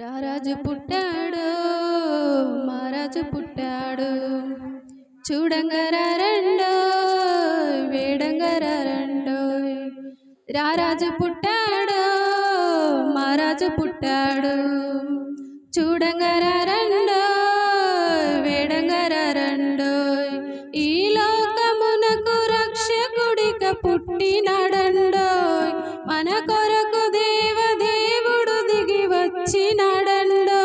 రారాజు పుట్టాడు మహారాజు పుట్టాడు. చూడంగరా రెండో వేడంగరా రెండో రారాజు పుట్టాడు మహారాజు పుట్టాడు. చూడంగరా రెండో వేడంగరా రెండో ఈ లోకమునకు రక్షకుడిక పుట్టినాడండోయ్. మన కొరకు దేవదేవుడు వచ్చినాడండు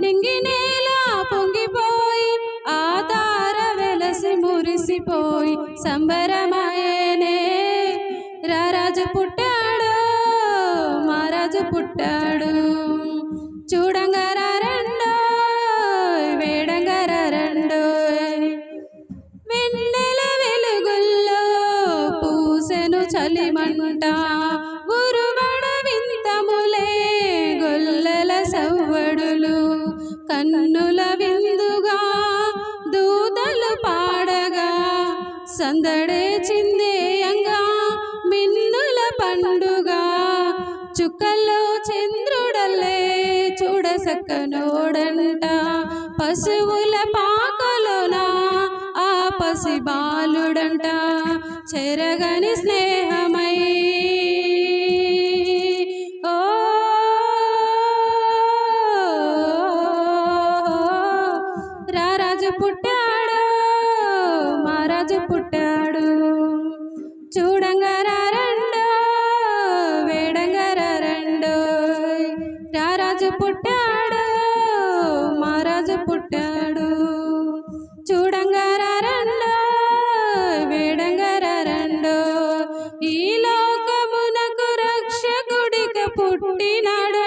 నింగి నేల పొంగిపోయి ఆ తార వెలసి మురిసిపోయి సంబరమాయనే. రారాజు పుట్టాడు మహారాజు పుట్టాడు. చూడంగరా రెండోయ్ వేడంగరా రెండోయ్ వెన్నెల వెలుగుల్లో పూసెను చలిమంట సందడే చిందేయంగా మిన్నుల పండుగ. చుక్కల్లో చంద్రుడల్లే చూడసక్కనోడంట పశువుల పాకలోన ఆ పసి బాలుడంట. చెరగని స్నేహమై. రాజు పుట్టాడు. చూడంగా రెండో వేడంగా రెండో. రారాజు పుట్టాడు మహారాజు పుట్టాడు. చూడంగా రెండో వేడంగా రెండో. ఈ లోకమునకు రక్షకుడిక పుట్టినాడు.